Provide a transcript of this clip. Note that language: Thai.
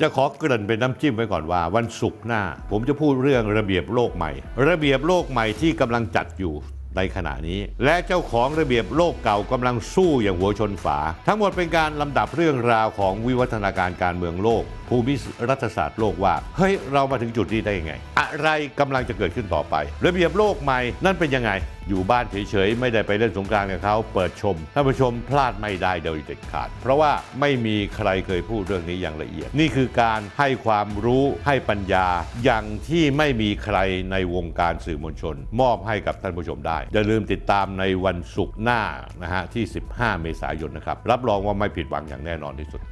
จะขอเกริ่นเป็นน้ำจิ้มไว้ก่อนว่า วันศุกร์หน้า ผมจะพูดเรื่องระเบียบโลกใหม่ ระเบียบโลกใหม่ที่กำลังจัดอยู่ในขณะนี้ และเจ้าของระเบียบโลกเก่ากำลังสู้อย่างหัวชนฝา ทั้งหมดเป็นการลำดับเรื่องราวของวิวัฒนาการการเมืองโลก ภูมิรัฐศาสตร์โลกว่า เฮ้ย เรามาถึงจุดนี้ได้ยังไง อะไรกำลังจะเกิดขึ้นต่อไป ระเบียบโลกใหม่นั่นเป็นยังไง อยู่บ้านเฉยๆ ไม่ได้ไปเล่นสงกรานต์กับเขาเปิดชมท่านผู้ชมพลาดไม่ได้โดยเด็ดขาด เพราะว่าไม่มีใครเคยพูดเรื่องนี้อย่างละเอียด นี่คือการให้ความรู้ให้ปัญญาอย่างที่ไม่มีใครในวงการสื่อมวลชน มอบให้กับท่านผู้ชมได้อย่าลืมติดตามในวันศุกร์หน้านะฮะที่ 15 เมษายนนะครับรับรองว่าไม่ผิดหวังอย่างแน่นอนที่สุด